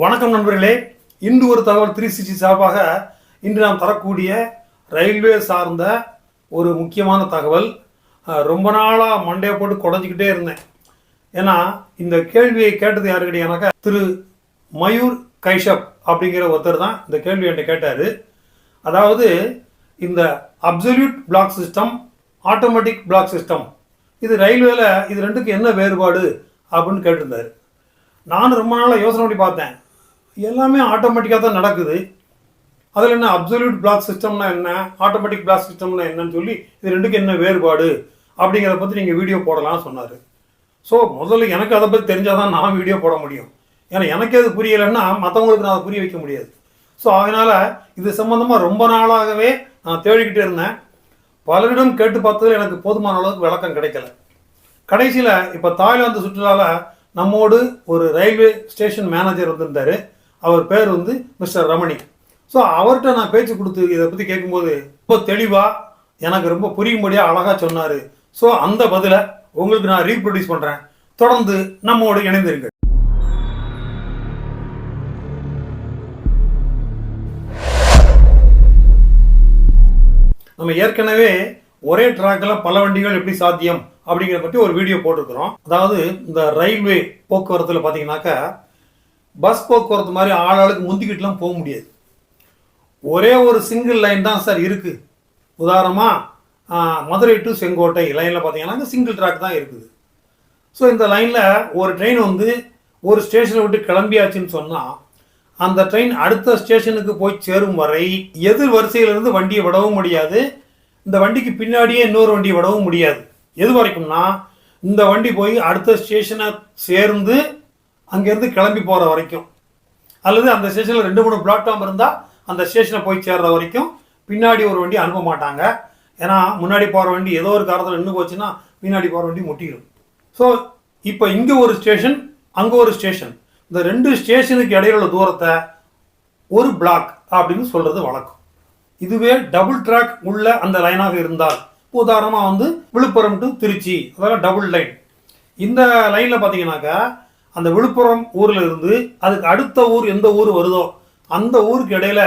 வணக்கம் நண்பர்களே. இன்று ஒரு தகவல் த்ரீ சிக்ஸ்டி சார்பாக இன்று நாம் தரக்கூடிய ரயில்வே சார்ந்த ஒரு முக்கியமான தகவல். ரொம்ப நாளாக மண்டையை போட்டு குடஞ்சிக்கிட்டே இருந்தேன். ஏன்னா இந்த கேள்வியை கேட்டது யாரு கிடையானாக்கா திரு மயூர் கைஷப் அப்படிங்கிற ஒருத்தர் தான் இந்த கேள்வி என்கிட்ட கேட்டார். அதாவது இந்த absolute block system automatic block system இது ரயில்வேல இது ரெண்டுக்கும் என்ன வேறுபாடு அப்படின்னு கேட்டிருந்தார். நான் ரொம்ப நாளாக யோசனை பண்ணி பார்த்தேன். எல்லாமே ஆட்டோமேட்டிக்காக தான் நடக்குது. அதில் என்ன அப்சல்யூட் பிளாக் சிஸ்டம்னா என்ன ஆட்டோமேட்டிக் பிளாக் சிஸ்டம்னா என்னன்னு சொல்லி இது ரெண்டுக்கும் என்ன வேறுபாடு அப்படிங்கிறத பற்றி நீங்கள் வீடியோ போடலாம்னு சொன்னார். ஸோ முதல்ல எனக்கு அதை பற்றி தெரிஞ்சால் தான் நான் வீடியோ போட முடியும். ஏன்னா எனக்கு அது புரியலைன்னா மற்றவங்களுக்கு நான் அதை புரிய வைக்க முடியாது. ஸோ அதனால் இது சம்மந்தமாக ரொம்ப நாளாகவே நான் தேடிக்கிட்டே இருந்தேன். பலரிடம் கேட்டு பார்த்ததில் எனக்கு போதுமான அளவுக்கு விளக்கம் கிடைக்கல. கடைசியில் இப்போ தாய்லாந்து சுற்றுலாவில் நம்மோடு ஒரு ரயில்வே ஸ்டேஷன் மேனேஜர் வந்திருந்தார். அவர் பேர் வந்து மிஸ்டர் ரமணி. ஸோ அவர்கிட்ட நான் பேச்சு கொடுத்து இதை பற்றி கேட்கும்போது ரொம்ப தெளிவாக எனக்கு ரொம்ப புரியும்படியாக அழகாக சொன்னார். ஸோ அந்த பதிலை உங்களுக்கு நான் ரீப்ரொடியூஸ் பண்ணுறேன் தொடர்ந்து நம்மோடு இணைந்திருங்கள். நம்ம ஏற்கனவே ஒரே ட்ராக்ல பல வண்டிகள் எப்படி சாத்தியம் அப்படிங்கிறத பற்றி ஒரு வீடியோ போட்டிருக்கிறோம். அதாவது இந்த ரயில்வே போக்குவரத்தில் பார்த்தீங்கன்னாக்கா பஸ் போக்குவரத்து மாதிரி ஆளாளுக்கு முந்திக்கிட்டுலாம் போக முடியாது. ஒரே ஒரு சிங்கிள் லைன் தான் சார் இருக்குது உதாரணமாக மதுரை டு செங்கோட்டை லைனில் பார்த்தீங்கன்னா சிங்கிள் ட்ராக் தான் இருக்குது. ஸோ இந்த லைனில் ஒரு ட்ரெயின் வந்து ஒரு ஸ்டேஷனை விட்டு கிளம்பியாச்சுன்னு சொன்னால் அந்த ட்ரெயின் அடுத்த ஸ்டேஷனுக்கு போய் சேரும் வரை எதிர் வரிசையிலிருந்து வண்டியை விடவும் முடியாது. இந்த வண்டிக்கு பின்னாடியே இன்னொரு வண்டியை விடவும் முடியாது. எது வரைக்கும்னா இந்த வண்டி போய் அடுத்த ஸ்டேஷனை சேர்ந்து அங்கேருந்து கிளம்பி போகிற வரைக்கும். அல்லது அந்த ஸ்டேஷனில் ரெண்டு மூணு பிளாட்ஃபார்ம் இருந்தால் அந்த ஸ்டேஷனை போய் சேர்ற வரைக்கும் பின்னாடி ஒரு வண்டி அனுப்ப மாட்டாங்க. ஏன்னா முன்னாடி போகிற வண்டி ஏதோ ஒரு காரணத்தில் நின்று போச்சுன்னா பின்னாடி போகிற வண்டி முட்டிடும். ஸோ இப்போ இங்கே ஒரு ஸ்டேஷன் அங்கே ஒரு ஸ்டேஷன் இந்த ரெண்டு ஸ்டேஷனுக்கு இடையில உள்ள தூரத்தை ஒரு பிளாக் அப்படின்னு சொல்கிறது வழக்கம். இதுவே டபுள் ட்ராக் உள்ள அந்த லைனாக இருந்தால் உதாரணமாக வந்து விழுப்புரம் டு திருச்சி அதெல்லாம் டபுள் லைன் இந்த லைனில் பார்த்தீங்கன்னாக்கா அந்த விழுப்புரம் ஊரில் இருந்து அதுக்கு அடுத்த ஊர் எந்த ஊர் வருதோ அந்த ஊருக்கு இடையில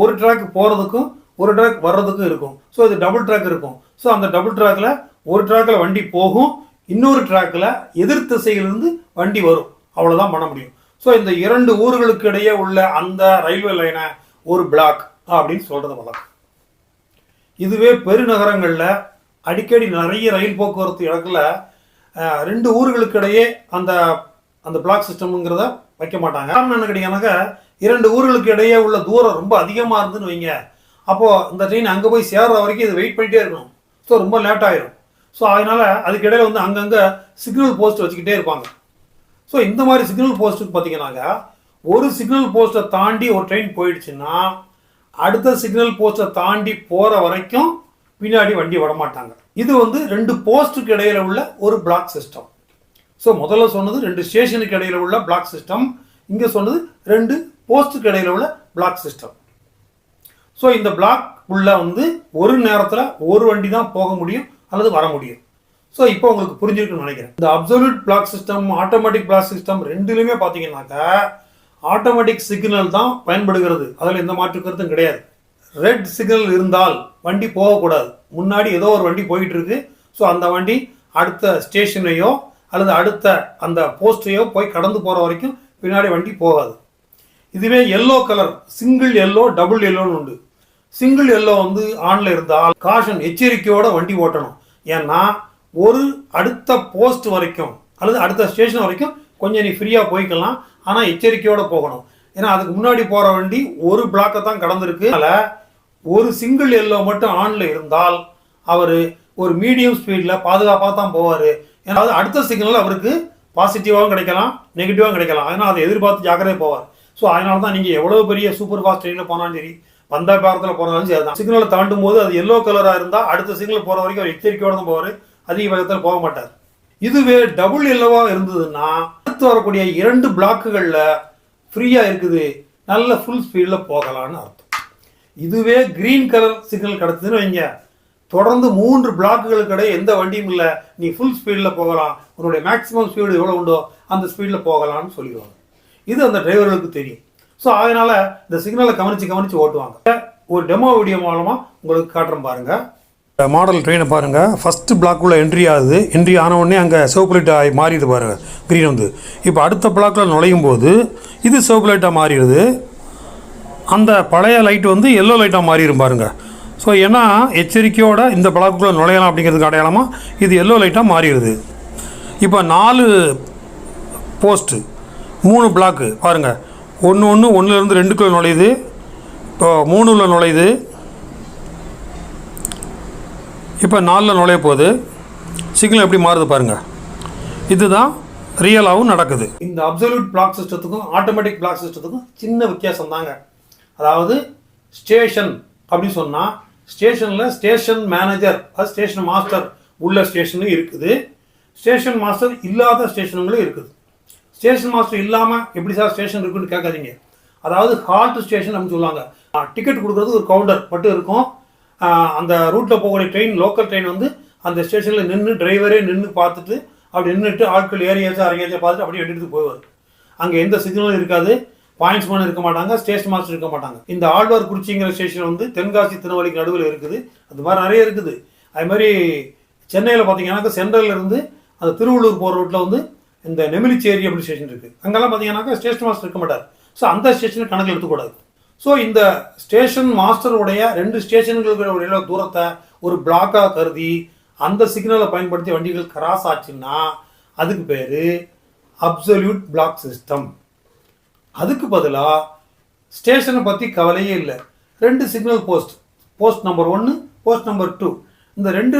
ஒரு ட்ராக் போகிறதுக்கும் ஒரு ட்ராக் வர்றதுக்கும் இருக்கும். ஸோ இது டபுள் ட்ராக் இருக்கும். ஸோ அந்த டபுள் ட்ராக்கில் ஒரு ட்ராக்கில் வண்டி போகும் இன்னொரு ட்ராக்கில் எதிர் திசையிலிருந்து வண்டி வரும். அவ்வளோதான் பண்ண முடியும். ஸோ இந்த இரண்டு ஊர்களுக்கு இடையே உள்ள அந்த ரயில்வே லைனை ஒரு பிளாக் அப்படின்னு சொல்கிறது வழக்கம். இதுவே பெருநகரங்களில் அடிக்கடி நிறைய ரயில் போக்குவரத்து இடத்துல ரெண்டு ஊர்களுக்கு இடையே அந்த அந்த பிளாக் சிஸ்டம்ங்கிறத வைக்க மாட்டாங்க. காரணம் என்ன கேட்டீங்கன்னாக்கா இரண்டு ஊர்களுக்கு இடையே உள்ள தூரம் ரொம்ப அதிகமாக இருந்துன்னு வைங்க. அப்போது இந்த ட்ரெயின் அங்கே போய் சேர்ற வரைக்கும் இது வெயிட் பண்ணிட்டே இருக்கணும். ஸோ ரொம்ப லேட் ஆயிரும். ஸோ அதனால அதுக்கு இடையில வந்து அங்கங்கே சிக்னல் போஸ்ட் வச்சுக்கிட்டே இருப்பாங்க. ஸோ இந்த மாதிரி சிக்னல் போஸ்ட்டுக்கு பார்த்தீங்கன்னாக்கா ஒரு சிக்னல் போஸ்ட்டை தாண்டி ஒரு ட்ரெயின் போயிடுச்சுன்னா அடுத்த சிக்னல் போஸ்ட்டை தாண்டி போகிற வரைக்கும் பின்னாடி வண்டி விட மாட்டாங்க இது வந்து ரெண்டு போஸ்ட்டுக்கு இடையில உள்ள ஒரு பிளாக் சிஸ்டம் ஸோ முதல்ல சொன்னது ரெண்டு ஸ்டேஷனுக்கு இடையில உள்ள பிளாக் சிஸ்டம் இங்கே சொன்னது ரெண்டு போஸ்ட்டுக்கு இடையில உள்ள பிளாக் சிஸ்டம் ஸோ இந்த பிளாக் உள்ள வந்து ஒரு நேரத்தில் ஒரு வண்டி தான் போக முடியும் அல்லது வர முடியும். ஸோ இப்போ உங்களுக்கு புரிஞ்சிருக்குன்னு நினைக்கிறேன். இந்த absolute block system automatic block system ரெண்டுலையுமே பார்த்தீங்கன்னாக்கா ஆட்டோமேட்டிக் சிக்னல் தான் பயன்படுகிறது. அதில் எந்த மாற்று கருத்தும் கிடையாது. ரெட் சிக்னல் இருந்தால் வண்டி போகக்கூடாது. முன்னாடி ஏதோ ஒரு வண்டி போயிட்டு இருக்கு. ஸோ அந்த வண்டி அடுத்த ஸ்டேஷனையோ அல்லது அடுத்த அந்த போஸ்டையோ போய் கடந்து போகிற வரைக்கும் பின்னாடி வண்டி போகாது. இதுவே yellow colour single yellow double எல்லோன்னு உண்டு. சிங்கிள் எல்லோ வந்து ஆனில் இருந்தால் காஷன் எச்சரிக்கையோட வண்டி ஓட்டணும். ஏன்னா ஒரு அடுத்த போஸ்ட் வரைக்கும் அல்லது அடுத்த ஸ்டேஷன் வரைக்கும் கொஞ்சம் நீ ஃப்ரீயாக போய்க்கலாம். ஆனால் எச்சரிக்கையோடு போகணும். ஏன்னா அதுக்கு முன்னாடி போகிற வண்டி ஒரு பிளாக்கை தான் கடந்திருக்கு. அதனால் ஒரு சிங்கிள் எல்லோ மட்டும் ஆனில் இருந்தால் அவர் ஒரு மீடியம் ஸ்பீடில் பாதுகாப்பாக தான் போவார். ஏன்னா அடுத்த சிக்னல் அவருக்கு பாசிட்டிவாகவும் கிடைக்கலாம் நெகட்டிவாகவும் கிடைக்கலாம். அதனால் அதை எதிர்பார்த்து ஜாக்கிரதை போவார். ஸோ அதனால தான் நீங்கள் எவ்வளோ பெரிய சூப்பர் ஃபாஸ்ட் ட்ரெயினில் போனாலும் சரி பந்தா பாரத்தில் போனாலும் சரி அதுதான் சிக்னலை தாண்டும் போது அது எல்லோ கலராக இருந்தால் அடுத்த சிக்னல் போகிற வரைக்கும் அவர் எச்சரிக்கையோடு தான் போவார். அதிக வேகத்தில் போக மாட்டார். இதுவே டபுள் எல்லோவாக இருந்ததுன்னா அடுத்து வரக்கூடிய இரண்டு பிளாக்குகளில் ஃப்ரீயாக இருக்குது. நல்ல ஃபுல் ஸ்பீடில் போகலான்னு அர்த்தம். இதுவே கிரீன் கலர் சிக்னல் கிடச்சதுன்னு வைங்க. தொடர்ந்து மூன்று பிளாக்குகளுக்கு இடையே எந்த வண்டியும் இல்லை. நீ ஃபுல் ஸ்பீடில் போகலாம். உன்னுடைய மேக்ஸிமம் ஸ்பீடு எவ்வளோ உண்டோ அந்த ஸ்பீடில் போகலாம்னு சொல்லிடுவாங்க. இது அந்த டிரைவர்களுக்கு தெரியும். ஸோ அதனால் இந்த சிக்னலை கவனித்து கவனித்து ஓட்டுவாங்க. ஒரு டெமோ வீடியோ மூலமாக உங்களுக்கு காட்டுறேன் பாருங்கள் மாடல் ட்ரெயினை பாருங்கள் ஃபஸ்ட்டு பிளாக்குள்ளே என்ட்ரி ஆகுது. என்ட்ரி ஆனவுடனே அங்கே சிவப்பு லைட்டாக ஆகி மாறிடுது பாருங்கள் க்ரீன் வந்து. இப்போ அடுத்த பிளாக்கில் நுழையும் போது இது சிவப்பு லைட்டாக மாறிடுது. அந்த பழைய லைட் வந்து எல்லோ லைட்டாக மாறிடும் பாருங்கள் ஸோ ஏன்னா எச்சரிக்கையோடு இந்த பிளாக்குள்ளே நுழையலாம் அப்படிங்கிறதுக்கு அடையாளமாக இது எல்லோ லைட்டாக மாறிடுது. இப்போ நாலு போஸ்ட்டு மூணு பிளாக்கு பாருங்கள் ஒன்று ஒன்று ஒன்றுலேருந்து ரெண்டுக்குள்ளே நுழையுது. இப்போ மூணுல நுழையுது. இப்போ நாலில் நுழைய போகுது. சிக்னல் எப்படி மாறுது பாருங்கள் இதுதான் ரியலாகவும் நடக்குது. இந்த அப்சல்யூட் பிளாக் சிஸ்டத்துக்கும் ஆட்டோமேட்டிக் பிளாக் சிஸ்டத்துக்கும் சின்ன வித்தியாசம் தாங்க அதாவது ஸ்டேஷன் அப்படின்னு சொன்னால் ஸ்டேஷனில் ஸ்டேஷன் மேனேஜர் அது ஸ்டேஷன் மாஸ்டர் உள்ள ஸ்டேஷனும் இருக்குது. ஸ்டேஷன் மாஸ்டர் இல்லாத ஸ்டேஷனுங்களும் இருக்குது. ஸ்டேஷன் மாஸ்டர் இல்லாமல் எப்படி சார் ஸ்டேஷன் இருக்குன்னு கேட்காதீங்க. அதாவது ஹால்ட் ஸ்டேஷன் அப்படின்னு சொல்லுவாங்க. டிக்கெட் கொடுக்குறது ஒரு கவுண்டர் மட்டும் இருக்கும். அந்த ரூட்டில் போகக்கூடிய ட்ரெயின் லோக்கல் ட்ரெயின் வந்து அந்த ஸ்டேஷனில் நின்று டிரைவரே நின்று பார்த்துட்டு அப்படி நின்றுட்டு ஆட்கள் ஏறியாச்சும் இறங்கியாச்சும் பார்த்துட்டு அப்படியே எடுத்துகிட்டு போவார். அங்கே எந்த சிக்னலும் இருக்காது. பாயிண்ட்ஸ்மேன் இருக்க மாட்டாங்க ஸ்டேஷன் மாஸ்டர் இருக்க மாட்டாங்க. இந்த ஆழ்வார் குறிச்சிங்கிற ஸ்டேஷன் வந்து தென்காசி திருநெல்வேலிக்கு நடுவில் இருக்குது. அது மாதிரி நிறைய இருக்குது. அது மாதிரி சென்னையில் பார்த்தீங்கன்னாக்கா சென்ட்ரல்ல இருந்து அந்த திருவள்ளூர் போகிற ரூட்டில் வந்து இந்த நெமிலிச்சேரி அப்படி ஸ்டேஷன் இருக்குது அங்கெல்லாம் பார்த்தீங்கன்னாக்கா ஸ்டேஷன் மாஸ்டர் இருக்க மாட்டார். ஸோ அந்த ஸ்டேஷனை கணக்கில் எடுத்துக்கூடாது. ஸோ இந்த ஸ்டேஷன் மாஸ்டருடைய ரெண்டு ஸ்டேஷன்களுக்கு தூரத்தை ஒரு பிளாக்காக கருதி அந்த சிக்னலை பயன்படுத்தி வண்டிகள் கிராஸ் ஆச்சுன்னா அதுக்கு பேர் அப்சல்யூட் பிளாக் சிஸ்டம் அதுக்கு பதிலாக ஸ்டேஷனை பற்றி கவலையே இல்லை. ரெண்டு சிக்னல் போஸ்ட் போஸ்ட் நம்பர் ஒன்று போஸ்ட் நம்பர் டூ இந்த ரெண்டு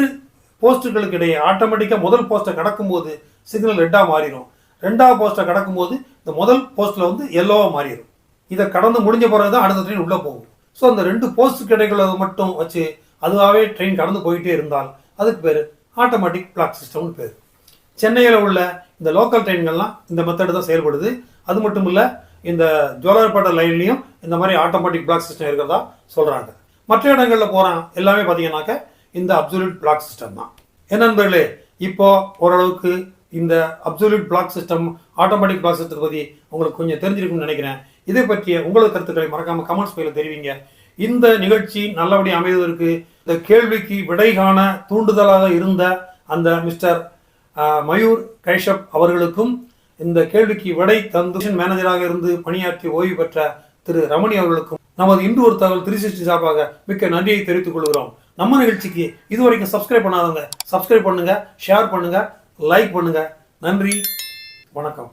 போஸ்ட்டுகளுக்கு இடையே ஆட்டோமேட்டிக்காக முதல் போஸ்ட்டை கடக்கும்போது சிக்னல் ரெட்டாக மாறிடும் ரெண்டாவது போஸ்ட்டை கடக்கும்போது இந்த முதல் போஸ்ட்டில் வந்து எல்லோவாக மாறிடும் இதை கடந்து முடிஞ்ச பிறகு தான் அடுத்த ட்ரெயின் உள்ளே போகும். ஸோ அந்த ரெண்டு போஸ்ட்டுக்கு இடைகளை மட்டும் வச்சு அதுவாகவே ட்ரெயின் கடந்து போயிட்டே இருந்தால் அதுக்கு பேர் ஆட்டோமேட்டிக் பிளாக் சிஸ்டம்னு பேர். சென்னையில் உள்ள இந்த லோக்கல் ட்ரெயின்கள்லாம் இந்த மெத்தடு தான் செயல்படுது. அது மட்டும் இல்லை இந்த ஜோலார்பேட்டை லைன்லையும் இந்த மாதிரி ஆட்டோமேட்டிக் பிளாக் சிஸ்டம் இருக்கிறதா சொல்கிறாங்க மற்ற இடங்களில் போகிறான் எல்லாமே பார்த்தீங்கன்னாக்க இந்த அப்சல்யூட் பிளாக் சிஸ்டம் தான். என்ன நண்பர்களே இப்போ ஓரளவுக்கு இந்த absolute block system automatic block சிஸ்டத்தை பற்றி உங்களுக்கு கொஞ்சம் தெரிஞ்சிருக்கும்னு நினைக்கிறேன். இதை பற்றிய உங்களது கருத்துக்களை மறக்காம கமெண்ட்ஸ் பையில தெரிவிங்க. இந்த நிகழ்ச்சி நல்லபடியாக அமைவதற்கு இந்த கேள்விக்கு விடை காண தூண்டுதலாக இருந்த அந்த மிஸ்டர் மயூர் கைஷப் அவர்களுக்கும் இந்த கேள்விக்கு விடை தந்து மேனேஜராக இருந்து பணியாற்றி ஓய்வு பெற்ற திரு ரமணி அவர்களுக்கும் நமது இன்று ஒரு தகவல் த்ரீ சார்பாக மிக்க நன்றியை தெரிவித்துக் கொள்கிறோம். நம்ம நிகழ்ச்சிக்கு இதுவரைக்கும் சப்ஸ்கிரைப் பண்ணாதவங்க சப்ஸ்கிரைப் பண்ணுங்க ஷேர் பண்ணுங்க லைக் பண்ணுங்க. நன்றி. வணக்கம்.